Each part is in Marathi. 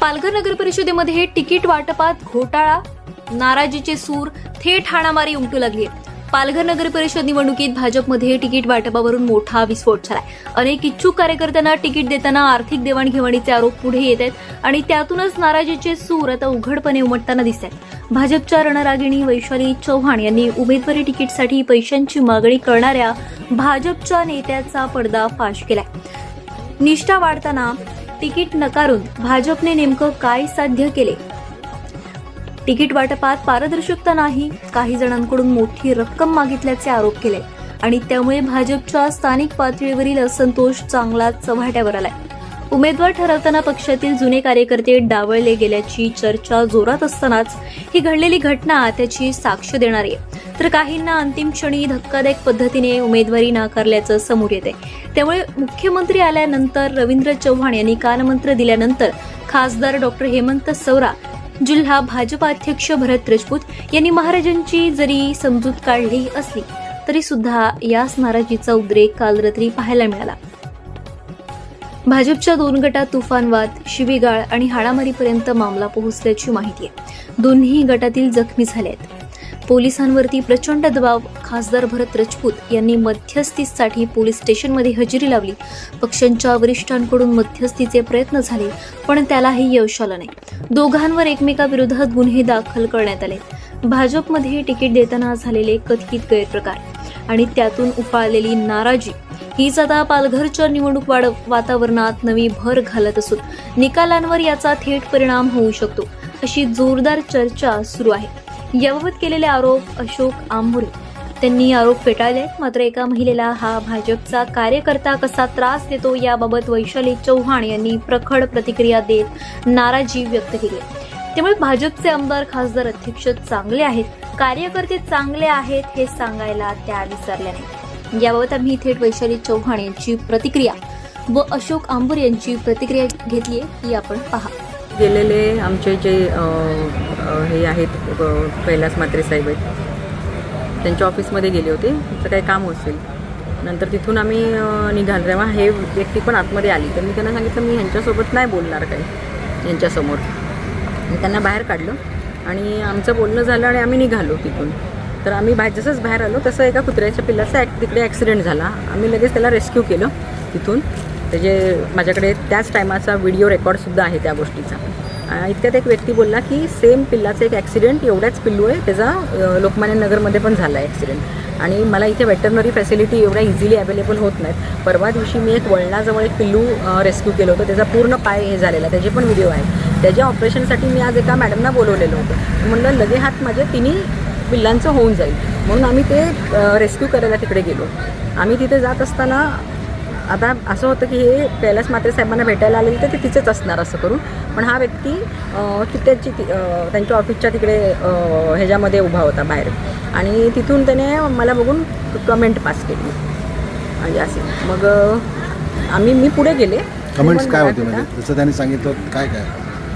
पालघर नगर परिषदेमध्ये तिकीट वाटपात घोटाळा नाराजीचे सूर थेट हाणामारी उमटू लागली. पालघर नगर परिषद निवडणुकीत भाजपमध्ये तिकीट वाटपावरून मोठा विस्फोट झालाय. अनेक इच्छुक कार्यकर्त्यांना तिकीट देताना आर्थिक देवाणघेवाणीचे आरोप पुढे येत आहेत आणि त्यातूनच नाराजीचे सूर आता उघडपणे उमटताना दिसत आहेत. भाजपच्या रणरागिणी वैशाली चव्हाण यांनी उमेदवारी तिकीटसाठी पैशांची मागणी करणाऱ्या भाजपच्या नेत्याचा पर्दाफाश केलाय. निष्ठा वाढताना तिकीट नकारून भाजपने नेमकं काय साध्य केले? तिकीट वाटपात पारदर्शकता नाही काही जणांकडून मोठी रक्कम मागितल्याचे आरोप केले आणि त्यामुळे भाजपच्या स्थानिक पातळीवरील असंतोष चांगलाच चव्हाट्यावर आलाय. उमेदवार ठरवताना पक्षातील जुने कार्यकर्ते डावळले गेल्याची चर्चा जोरात असतानाच ही घडलेली घटना त्याची साक्ष देणारी आहे. तर काहींना अंतिम क्षणी धक्कादायक पद्धतीने उमेदवारी नाकारल्याचं समोर येते त्यामुळे मुख्यमंत्री आल्यानंतर रवींद्र चव्हाण यांनी कानमंत्र दिल्यानंतर खासदार डॉक्टर हेमंत सवरा जिल्हा भाजपा अध्यक्ष भरत राजपूत यांनी महाराजांची जरी समजूत काढली असली तरी सुद्धा याच नाराजीचा उद्रेक काल रात्री पाहायला मिळाला. भाजपच्या दोन गटात तुफानवाद शिवीगाळ आणि हाडामारीपर्यंत मामला पोहोचल्याची माहिती आहे. दोन्ही गटातील जखमी झाले आहेत पोलिसांवरती प्रचंड दबाव खासदार भरत राजपूत यांनी मध्यस्थीसाठी पोलीस स्टेशनमध्ये हजेरी लावली. पक्षांच्या वरिष्ठांकडून मध्यस्थीचे प्रयत्न झाले पण त्यालाही यश आलं नाही. दोघांवर एकमेकाविरोधात गुन्हे दाखल करण्यात आले. भाजपमध्ये तिकीट देताना झालेले कथित गैरप्रकार आणि त्यातून उफाळलेली नाराजी हीच आता पालघरच्या निवडणूक वाढ वातावरणात नवी भर घालत असून निकालांवर याचा थेट परिणाम होऊ शकतो अशी जोरदार चर्चा सुरू आहे. याबाबत केलेले आरोप अशोक आंबुरे. त्यांनी आरोप फेटाळले मात्र एका महिलेला हा भाजपचा कार्यकर्ता कसा त्रास देतो याबाबत वैशाली चव्हाण यांनी प्रखड प्रतिक्रिया देत नाराजी व्यक्त केली. त्यामुळे भाजपचे आमदार खासदार अध्यक्ष चांगले आहेत कार्यकर्ते चांगले आहेत हे सांगायला त्या विसरल्या नाही याबाबत आम्ही थेट वैशाली चौहान यांची प्रतिक्रिया व अशोक आंबूर यांची प्रतिक्रिया घेतली आहे ती आपण पहा. गेलेले आमचे जे हे आहेत कैलास मात्रे साहेब आहेत त्यांच्या ऑफिसमध्ये गेले होते त्यांचं काही काम असेल नंतर तिथून आम्ही निघाल. तेव्हा हे व्यक्ती पण आतमध्ये आली. तर मी त्यांना सांगितलं मी ह्यांच्यासोबत नाही बोलणार काही यांच्यासमोर मी त्यांना बाहेर काढलं आणि आमचं बोलणं झालं आणि आम्ही निघालो तिथून. तर आम्ही बाहेर जसंच बाहेर आलो तसं एका कुत्र्याच्या पिल्लाचा ॲक् तिकडे ॲक्सिडेंट झाला. आम्ही लगेच त्याला रेस्क्यू केलं तिथून. त्याचे माझ्याकडे त्याच टायमाचा व्हिडिओ रेकॉर्डसुद्धा आहे त्या गोष्टीचा. इतक्यात एक व्यक्ती बोलला की सेम पिल्लाचा एक ॲक्सिडेंट एवढ्याच पिल्लू आहे. त्याचा लोकमान्य नगरमध्ये पण झाला आहे ॲक्सिडेंट आणि मला इथे वेटरनरी फॅसिलिटी एवढ्या इझिली अवेलेबल होत नाहीत. परवा दिवशी मी एक वळणाजवळ एक पिल्लू रेस्क्यू केलं होतं. त्याचा पूर्ण पाय हे झालेला त्याचे पण व्हिडिओ आहेत. त्याच्या ऑपरेशनसाठी मी आज एका मॅडमना बोलवलेलं होतं. म्हणलं लगे हात माझे तिन्ही पिल्लांचं होऊन जाईल. म्हणून आम्ही ते रेस्क्यू करायला तिकडे गेलो. आम्ही तिथे जात असताना आता असं होतं की हे कैलास मात्रे साहेबांना भेटायला आलेले तर ते तिथेच असणार असं करून. पण हा व्यक्ती त्याची त्यांच्या ऑफिसच्या तिकडे ह्याच्यामध्ये उभा होता बाहेर. आणि तिथून त्याने मला बघून कमेंट पास केली. म्हणजे असे. मग आम्ही मी पुढे गेले. कमेंट्स काय होते म्हणजे? जसं त्यांनी सांगितलं काय काय?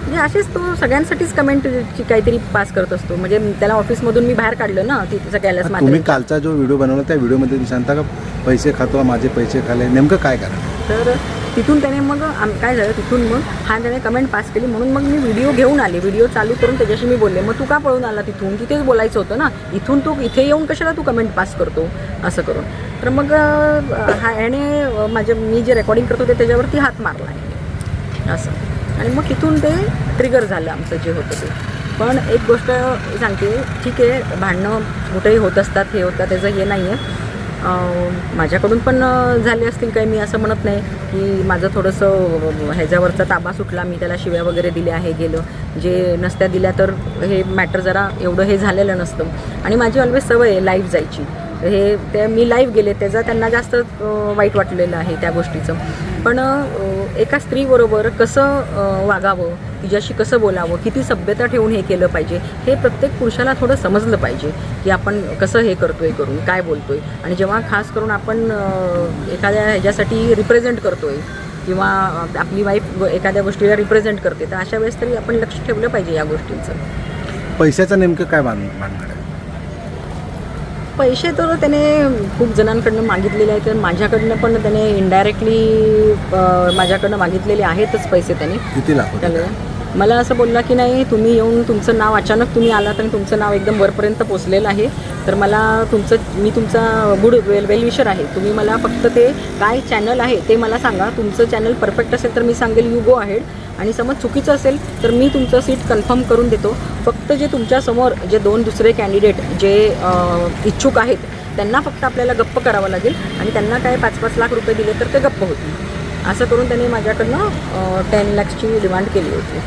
म्हणजे असेच तो सगळ्यांसाठीच कमेंटची काहीतरी पास करत असतो. म्हणजे त्याला ऑफिसमधून मी बाहेर काढलं ना तिथं कैलास तुम्ही कालचा जो व्हिडिओ बनवला त्या व्हिडिओमध्ये तुम्ही सांगता का पैसे खातो माझे पैसे खाले नेमकं काय करा? तर तिथून त्याने मग आम काय झालं तिथून मग हा त्याने कमेंट पास केली. म्हणून मग मी व्हिडिओ घेऊन आले. व्हिडिओ चालू करून त्याच्याशी मी बोलले. मग तू का पळून आला तिथून? तिथेच बोलायचं होतं ना. इथून तू इथे येऊन कशाला तू कमेंट पास करतो? असं करून. तर मग हा ह्याने अं, माझे मी जे रेकॉर्डिंग करत होते त्याच्यावरती हात मारला. आहे असं. आणि मग तिथून ते ट्रिगर झालं आमचं जे होतं ते. पण एक गोष्ट सांगते ठीक आहे भांडणं कुठेही होत असतात हे होतं त्याचं हे नाही आहे माझ्याकडून पण झाले असतील काही मी असं म्हणत नाही की माझं थोडंसं ह्याच्यावरचा ताबा सुटला मी त्याला शिव्या वगैरे दिल्या आहे गेलं. जे नसत्या दिल्या तर हे मॅटर जरा एवढं हे झालेलं नसतं. आणि माझी ऑलवेज सवय आहे लाईव्ह जायची. हे ते मी लाईव्ह गेले त्याचा त्यांना जास्त वाईट वाटलेलं आहे त्या गोष्टीचं. पण एका स्त्रीबरोबर कसं वागावं तिच्याशी कसं बोलावं किती सभ्यता ठेवून हे केलं पाहिजे हे प्रत्येक पुरुषाला थोडं समजलं पाहिजे की आपण कसं हे करतोय करून काय बोलतोय. आणि जेव्हा खास करून आपण एखाद्या ह्याच्यासाठी रिप्रेझेंट करतोय किंवा आपली वाईफ एखाद्या गोष्टीला रिप्रेझेंट करते तर अशा वेळेस तरी आपण लक्ष ठेवलं पाहिजे या गोष्टींचं. पैशाचं नेमकं काय बांध आहे? पैसे तर त्याने खूप जणांकडनं मागितलेले आहेत. तर माझ्याकडनं पण त्याने इनडायरेक्टली माझ्याकडनं मागितलेले आहेतच पैसे त्याने. किती लाख त्याला मला असं बोलला की नाही तुम्ही येऊन तुमचं नाव अचानक तुम्ही आलात आणि तुमचं नाव एकदम वरपर्यंत पोचलेलं आहे. तर मला तुमचं मी तुमचा गुड वेल वेलविशर आहे. तुम्ही मला फक्त ते काय चॅनल आहे ते मला सांगा. तुमचं चॅनल परफेक्ट असेल तर मी सांगेल यू गो आहेड आणि समज चुकीचं असेल तर मी तुमचं सीट कन्फर्म करून देतो. फक्त जे तुमच्यासमोर जे दोन दुसरे कॅन्डिडेट जे इच्छुक आहेत त्यांना फक्त आपल्याला गप्प करावं लागेल. आणि त्यांना काय पाच पाच लाख रुपये दिले तर ते गप्प होतील. असं करून त्यांनी माझ्याकडनं टेन लॅक्सची डिमांड केली होती.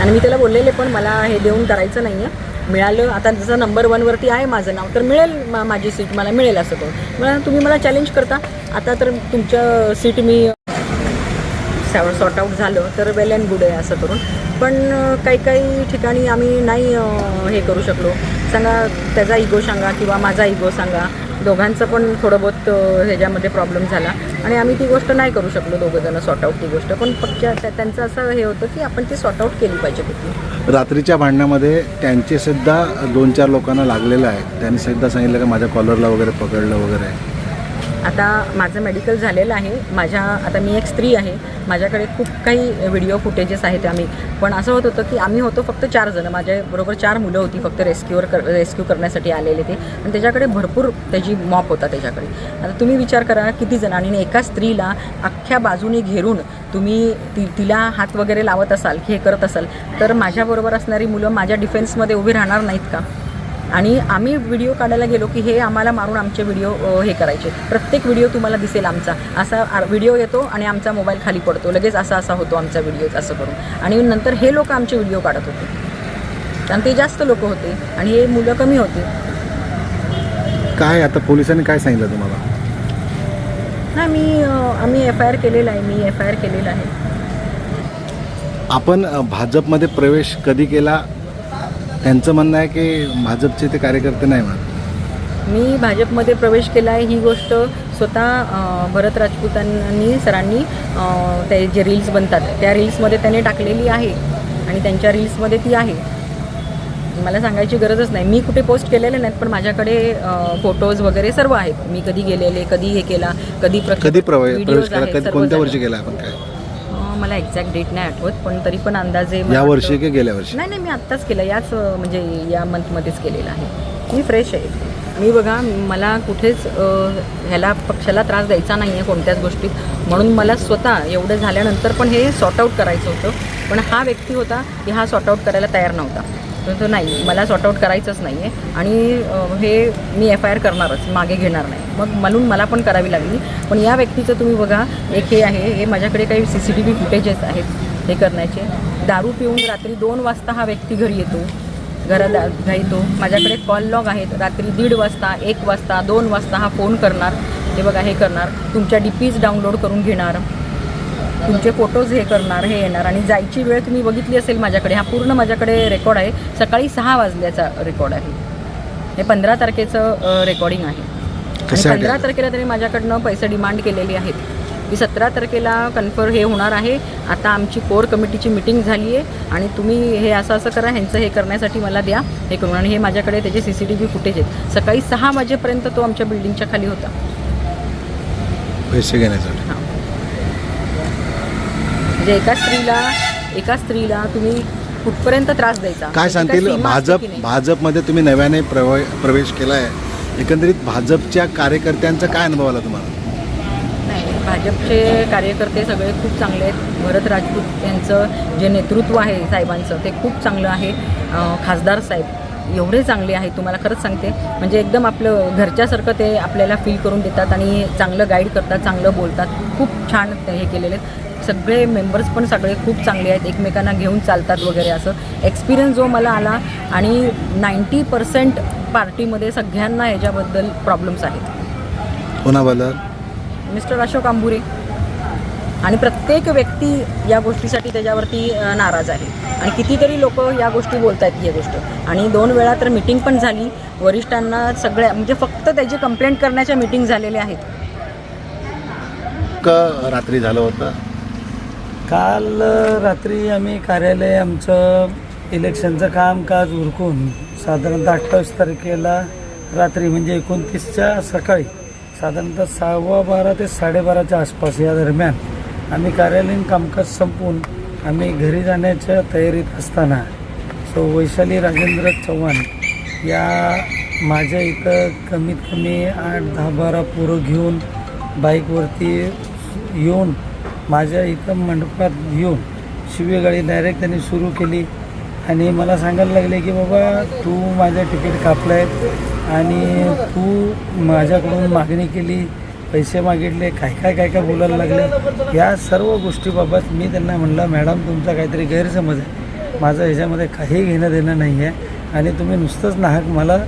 आणि मी त्याला बोललेले पण मला हे देऊन करायचं नाही आहे मिळालं आता जसं नंबर वनवरती आहे माझं नाव तर मिळेल मा माझी सीट मला मिळेल असं करून. मला तुम्ही मला चॅलेंज करता. आता तर तुमचं सीट मी सॉर्ट आऊट झालं तर वेल अँड गुड आहे असं करून. पण काही काही ठिकाणी आम्ही नाही हे करू शकलो. सांगा त्याचा इगो सांगा किंवा माझा इगो सांगा. दोघांचं पण थोडं बहुत ह्याच्यामध्ये प्रॉब्लेम झाला. आणि आम्ही ती गोष्ट नाही करू शकलो दोघंजणं सॉर्ट आऊट ती गोष्ट. पण पक्ष त्यांचं असं हे होतं की आपण ती सॉर्ट आऊट केली पाहिजे होती रात्रीच्या भांडणामध्ये त्यांचे सुद्धा दोन चार लोकांना लागलेलं आहे. त्यांनी सुद्धा सांगितलं की माझ्या कॉलरला वगैरे पकडलं वगैरे. आता माझं मेडिकल झालेलं आहे. माझ्या आता मी एक स्त्री आहे. माझ्याकडे खूप काही व्हिडिओ फुटेजेस आहेत आम्ही. पण असं होत होतं की आम्ही होतो फक्त चार जणं. माझ्याबरोबर चार मुलं होती फक्त रेस्क्यूवर कर रेस्क्यू करण्यासाठी आलेले ते. आणि त्याच्याकडे भरपूर त्याची मॉप होता त्याच्याकडे. आता तुम्ही विचार करा किती जण? आणि एका स्त्रीला अख्ख्या बाजूने घेरून तुम्ही ती तिला हात वगैरे लावत असाल की हे करत असाल तर माझ्याबरोबर असणारी मुलं माझ्या डिफेन्समध्ये उभी राहणार नाहीत का? आणि आम्ही व्हिडिओ काढायला गेलो की हे आम्हाला मारून आमचे व्हिडिओ हे करायचे. प्रत्येक व्हिडिओ तुम्हाला दिसेल आमचा. असा व्हिडिओ येतो आणि आमचा मोबाईल खाली पडतो. लगेच असा असा होतो आमचा व्हिडिओ असं करून. आणि नंतर हे लोक आमचे व्हिडिओ काढत होते. आणि ते जास्त लोक होते आणि हे मुलं कमी होते. काय आता पोलिसांनी काय सांगितलं तुम्हाला? हां मी आम्ही एफ आय आर केलेला आहे. मी एफ आय आर केलेला आहे. आपण भाजपमध्ये प्रवेश कधी केला? त्यांचं म्हणणं आहे की भाजपचे ते कार्यकर्ते नाही म्हणत. मी भाजपमध्ये प्रवेश केला आहे ही गोष्ट स्वतः भरत राजपूतांनी सरांनी ते जे रील्स बनतात त्या रील्समध्ये त्याने टाकलेली आहे आणि त्यांच्या रील्समध्ये ती आहे. मला सांगायची गरजच नाही. मी कुठे पोस्ट केलेले नाहीत पण माझ्याकडे फोटोज वगैरे सर्व आहेत. मी कधी गेलेले कधी हे केला कधी प्र- कधी प्रवेश कोणत्या. वर्षी केला आपण काय? मला एक्झॅक्ट डेट नाही आठवत पण तरी पण अंदाजे या वर्षी की गेल्या वर्षी? नाही नाही मी आत्ताच केलं. याच म्हणजे या मंथमध्येच केलेलं आहे. मी फ्रेश आहे. मी बघा मला कुठेच ह्याला पक्षाला त्रास द्यायचा नाही आहे कोणत्याच गोष्टीत. म्हणून मला स्वतः एवढं झाल्यानंतर पण हे सॉर्ट आऊट करायचं होतं. पण हा व्यक्ती होता की हा सॉर्ट आऊट करायला तयार नव्हता. तर तो नाही. मला सॉर्टआऊट करायचंच नाही आहे आणि हे मी एफ आय आर करणारच मागे घेणार नाही. मग म्हणून मला पण करावी लागली. पण या व्यक्तीचं तुम्ही बघा एक हे आहे हे माझ्याकडे काही C C T V footages आहेत हे करण्याचे. दारू पिऊन रात्री दोन वाजता हा व्यक्ती घरी येतो. घरात घाईतो येतो. माझ्याकडे कॉल लॉग आहेत. रात्री दीड वाजता एक वाजता दोन वाजता हा फोन करणार. हे बघा हे करणार. तुमच्या डी पीज डाउनलोड करून घेणार. तुमचे फोटोज हे करणार हे येणार आणि जायची वेळ तुम्ही बघितली असेल माझ्याकडे. हा पूर्ण माझ्याकडे रेकॉर्ड आहे. सकाळी सहा वाजल्याचा रेकॉर्ड आहे. हे पंधरा तारखेचं रेकॉर्डिंग आहे. पंधरा? तारखेला त्यांनी माझ्याकडनं पैसे डिमांड केलेली आहेत. की सतरा तारखेला कन्फर्म हे होणार आहे. आता आमची कोर कमिटीची मिटिंग झाली आहे आणि तुम्ही हे असं असं करा ह्यांचं हे करण्यासाठी मला द्या. हे करून आणि हे माझ्याकडे त्याचे C C T V footage आहेत. सकाळी सहा वाजेपर्यंत तो आमच्या बिल्डिंगच्या खाली होता. पैसे घेण्यासाठी. हां. म्हणजे एका स्त्रीला एका स्त्रीला तुम्ही कुठपर्यंत त्रास द्यायचा? काय त्याची सांगतील? भाजप? भाजपमध्ये तुम्ही नव्याने प्रवे प्रवेश केला आहे एकंदरीत भाजपच्या कार्यकर्त्यांचा काय अनुभव आला तुम्हाला? नाही भाजपचे कार्यकर्ते सगळे खूप चांगले आहेत. भरत राजपूत यांचं जे नेतृत्व आहे साहेबांचं ते खूप चांगलं आहे. खासदार साहेब एवढे चांगले आहेत तुम्हाला खरंच सांगते. म्हणजे एकदम आपलं घरच्यासारखं ते आपल्याला फील करून देतात आणि चांगलं गाईड करतात चांगलं बोलतात. खूप छान हे केलेले आहेत. सगळे मेंबर्स पण सगळे खूप चांगले आहेत एकमेकांना घेऊन चालतात वगैरे असं. एक्सपिरियन्स जो मला आला आणि नाईंटी पर्सेंट पार्टीमध्ये सगळ्यांना ह्याच्याबद्दल प्रॉब्लेम्स आहेत. कोणाबद्दल मिस्टर अशोक आंबुरे. आणि प्रत्येक व्यक्ती या गोष्टीसाठी त्याच्यावरती नाराज आहे. आणि कितीतरी लोक या गोष्टी बोलत आहेत ही गोष्ट. आणि दोन वेळा तर मिटिंग पण झाली. वरिष्ठांना सगळ्या म्हणजे फक्त त्याची कंप्लेंट करण्याच्या मिटिंग झालेल्या आहेत. क रात्री झालं होतं. काल रात्री आम्ही कार्यालय आमचं इलेक्शनचं कामकाज उरकून साधारणतः अठ्ठावीस तारखेला रात्री म्हणजे एकोणतीसच्या सकाळी साधारणतः सहावा बारा ते साडेबाराच्या आसपास या दरम्यान आम्ही कार्यालयीन कामकाज संपवून आम्ही घरी जाण्याच्या तयारीत असताना सो वैशाली राजेंद्र चव्हाण या माझ्या इथं कमीत कमी आठ दहा बारा पोरं घेऊन बाईकवरती येऊन माझ्या इथं मंडपात येऊन शिवेगाडी डायरेक्ट त्यांनी सुरू केली. आणि मला सांगायला लागले की बाबा तू माझ्या तिकीट कापलं आहे आणि तू माझ्याकडून मागणी केली पैसे मागितले काय काय काय काय बोलायला लागले. या सर्व गोष्टीबाबत मी त्यांना म्हणलं मॅडम तुमचा काहीतरी गैरसमज आहे. माझं ह्याच्यामध्ये काही घेणं देणं नाही आहे आणि तुम्ही नुसतंच नाहक मला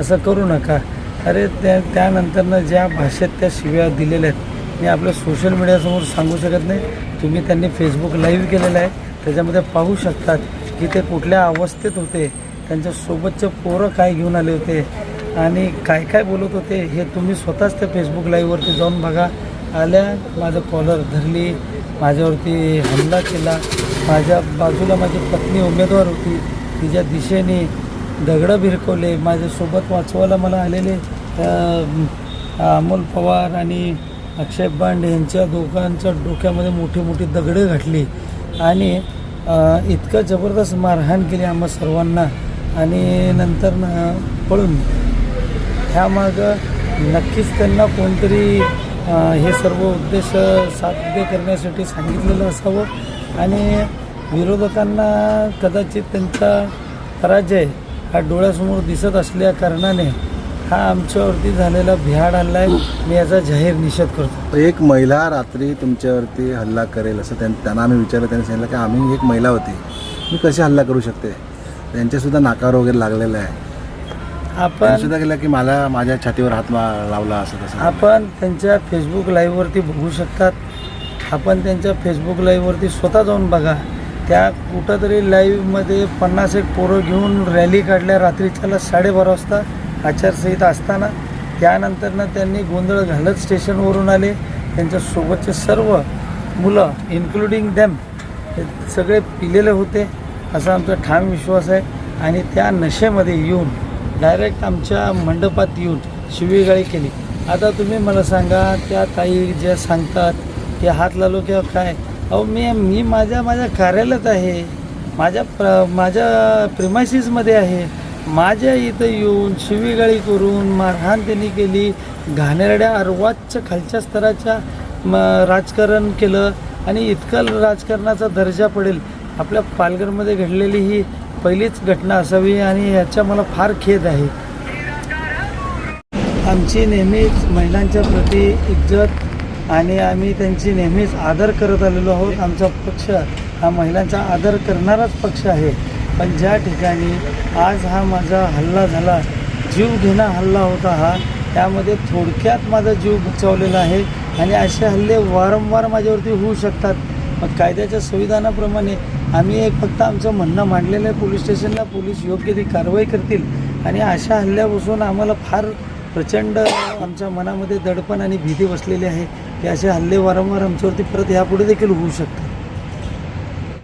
असं करू नका. अरे त्या त्यानंतरनं ज्या भाषेत त्या शिव्या दिलेल्या आहेत मी आपल्या सोशल मीडियासमोर सांगू शकत नाही. तुम्ही त्यांनी फेसबुक लाईव्ह केलेलं आहे. त्याच्यामध्ये पाहू शकतात की ते कुठल्या अवस्थेत होते. त्यांच्यासोबतचे पोरं काय घेऊन आले होते. आणि काय काय बोलत होते हे तुम्ही स्वतःच त्या फेसबुक लाईव्हवरती जाऊन बघा. आल्या माझं कॉलर धरली माझ्यावरती हमला केला. माझ्या बाजूला माझी पत्नी उमेदवार होती. तिच्या दिशेने दगडं भिरकवले. माझ्यासोबत वाचवायला मला आलेले अमोल पवार आणि अक्षय बंड यांच्या दोघांच्या डोक्यामध्ये मोठी मोठी दगडं घातली. आणि इतकं जबरदस्त मारहाण केली आम्हा सर्वांना. आणि नंतर न पळून. ह्यामागं नक्कीच त्यांना कोणतरी हे सर्व उद्देश साध्य करण्यासाठी सांगितलेलं असावं. आणि विरोधकांना कदाचित त्यांचा पराजय हा डोळ्यासमोर दिसत असल्या कारणाने हा आमच्यावरती झालेला भ्याड हल्ला आहे मी याचा जाहीर निषेध करतो. एक महिला रात्री तुमच्यावरती हल्ला करेल असं त्यां त्यांना आम्ही विचारलं त्यांनी सांगितलं की आम्ही एक महिला होती. मी कशी हल्ला करू शकते? त्यांच्यासुद्धा नाकावर वगैरे लागलेलं आहे. आपण सुद्धा केलं की मला माझ्या छातीवर हात लावला असं तसं. आपण त्यांच्या फेसबुक लाईव्हवरती बघू शकतात. आपण त्यांच्या फेसबुक लाईव्हवरती स्वतः जाऊन बघा. त्या कुठंतरी लाईव्हमध्ये पन्नास एक पोरं घेऊन रॅली काढल्या रात्रीच्याला साडेबारा वाजता. आचारसंहिता असताना त्यानंतरनं त्यांनी गोंधळ घालत स्टेशनवरून आले. त्यांच्यासोबतचे सर्व मुलं इन्क्लुडिंग दॅम सगळे पिलेले होते. असा आमचा ठाम विश्वास आहे. आणि त्या नशेमध्ये येऊन डायरेक्ट आमच्या मंडपात येऊन शिवीगाळी केली. आता तुम्ही मला सांगा त्या ताई ज्या सांगतात की हात लावलो किंवा काय? अहो मी मी माझ्या माझ्या कार्यालयात आहे. माझ्या प्र माझ्या प्रिमायसिसमध्ये आहे. माझ्या इथं येऊन शिवीगाळी करून मारहाण त्यांनी केली घाणेरड्या अर्वाच्या खालच्या स्तराच्या म राजकारण केलं आणि इतकं राजकारणाचा दर्जा पडेल. आपल्या पालघरमध्ये घडलेली ही पहिलीच घटना असावी आणि याचा मला फार खेद आहे. आमची नेहमीच महिलांच्या प्रती इज्जत आणि आम्ही त्यांची नेहमीच आदर करत आलेलो आहोत. आमचा पक्ष हा महिलांचा आदर करणाराच पक्ष आहे. पण ज्या ठिकाणी आज हा माझा हल्ला झाला जीव घेणा हल्ला होता हा त्यामध्ये थोडक्यात माझा जीव बचावलेला आहे आणि असे हल्ले वारंवार माझ्यावरती होऊ शकतात. मग कायद्याच्या संविधानाप्रमाणे आम्ही एक फक्त आमचं म्हणणं मांडलेलं आहे पोलीस स्टेशनला पोलीस योग्य ती कारवाई करतील. आणि अशा हल्ल्यापासून आम्हाला फार प्रचंड आमच्या मनामध्ये दडपण आणि भीती बसलेली आहे की असे हल्ले वारंवार आमच्यावरती परत यापुढे देखील होऊ शकतात.